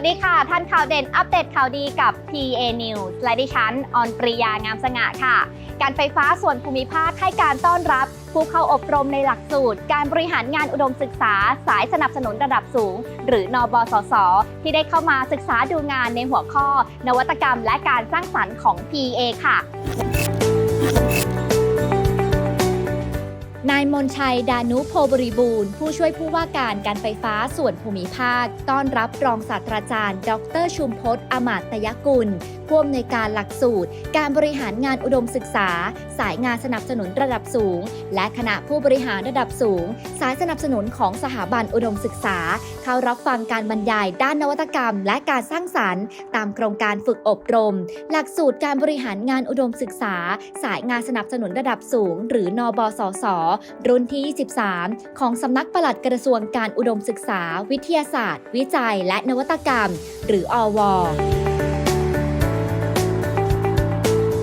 วัสดีค่ะ ท่านข่าวเด่นอัปเดตข่าวดีกับ PA News และดิฉัน ออนปริยางามสง่าค่ะ การไฟฟ้าส่วนภูมิภาคให้การต้อนรับ ผู้เข้าอบรมในหลักสูตร การบริหารงานอุดมศึกษา สายสนับสนุนระดับสูง หรือนอบสส ที่ได้เข้ามาศึกษาดูงานในหัวข้อ นวัตกรรมและการสร้างสรรค์ของ PA ค่ะ นายมนชัย ดานุโพบริบูรณ์ ผู้ช่วยผู้ว่าการการไฟฟ้าส่วนภูมิภาค ต้อนรับรองศาสตราจารย์ ดรชุมพศอมาตยกุล ผู้อำนวยการหลักสูตร การบริหารงานอุดมศึกษา สายงานสนับสนุนระดับสูง และคณะผู้บริหารระดับสูง สายสนับสนุนของสถาบันอุดมศึกษา เข้ารับฟังการบรรยายด้านนวัตกรรม และการสร้างสรรค์ ตามโครงการฝึกอบรม หลักสูตรการบริหารงานอุดมศึกษา สายงานสนับสนุนระดับสูง หรือนบสสรุ่นที่ 23 ของสำนักปลัดกระทรวงการอุดมศึกษา วิทยาศาสตร์ วิจัย และนวัตกรรม หรืออว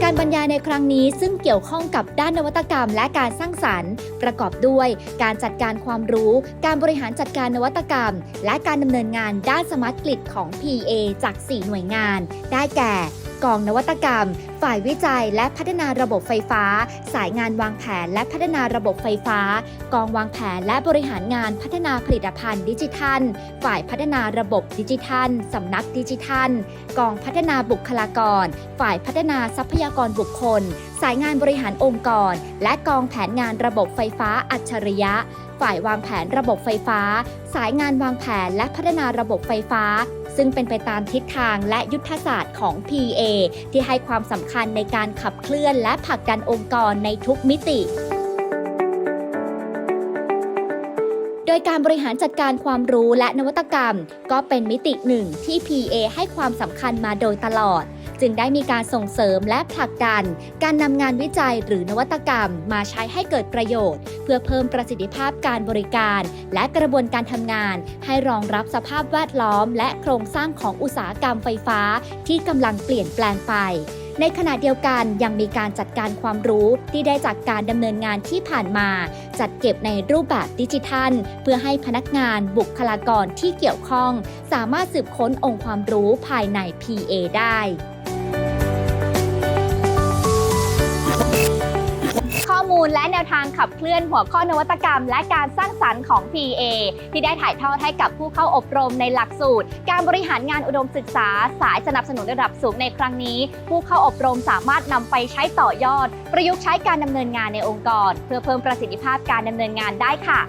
การบรรยายในครั้งนี้ซึ่งเกี่ยวข้องกับด้านนวัตกรรมและการสร้างสรรค์ ประกอบด้วยการจัดการความรู้ การบริหารจัดการนวัตกรรม และการดำเนินงานด้านสมาร์ทกริดของ PA จาก 4 หน่วยงาน ได้แก่ กองนวัตกรรม ฝ่ายวิจัยและพัฒนาระบบไฟฟ้า สายงานวางแผนและพัฒนาระบบไฟฟ้า กองวางแผนและบริหารงานพัฒนาผลิตภัณฑ์ดิจิทัล ฝ่ายพัฒนาระบบดิจิทัล สำนักดิจิทัล กองพัฒนาบุคลากร ฝ่ายพัฒนาทรัพยากรบุคคล สายงานบริหารองค์กร และกองแผนงานระบบไฟฟ้าอัจฉริยะ ฝ่ายวางแผนระบบไฟฟ้า สายงานวางแผนและพัฒนาระบบไฟฟ้า ซึ่งเป็นไปตามทิศทางและยุทธศาสตร์ของ PA ที่ให้ความสำคัญในการขับเคลื่อนและผลักดันองค์กรในทุกมิติ โดยการบริหารจัดการความรู้และนวัตกรรม ก็เป็นมิติหนึ่งที่ PA ให้ความสำคัญมาโดยตลอด จึงได้มีการส่งเสริมและผลักดัน การนำงานวิจัยหรือนวัตกรรมมาใช้ให้เกิดประโยชน์ เพื่อเพิ่มประสิทธิภาพการบริการ และกระบวนการทำงาน ให้รองรับสภาพแวดล้อม และโครงสร้างของอุตสาหกรรมไฟฟ้าที่กำลังเปลี่ยนแปลงไป ในขณะเดียวกันยังมีการจัดการความรู้ที่ได้จากการดำเนินงานที่ผ่านมา จัดเก็บในรูปแบบดิจิทัล เพื่อให้พนักงานบุคลากรที่เกี่ยวข้อง สามารถสืบค้นองค์ความรู้ภายใน PA ได้ มูลและแนวทางขับเคลื่อนหัวข้อนวัตกรรม และการสร้างสรรค์ของ PA ที่ได้ถ่ายทอดให้กับผู้เข้าอบรมในหลักสูตร การบริหารงานอุดมศึกษา สายสนับสนุนระดับสูงในครั้งนี้ ผู้เข้าอบรมสามารถนำไปใช้ต่อยอด ประยุกต์ใช้การดำเนินงานในองค์กร เพื่อเพิ่มประสิทธิภาพการดำเนินงานได้ค่ะ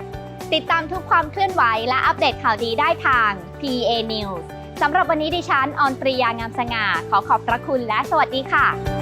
ติดตามทุกความเคลื่อนไหวและอัปเดตข่าวดีได้ทาง PA News สำหรับวันนี้ดิฉันออนปริยางามสง่า ขอขอบพระคุณและสวัสดีค่ะ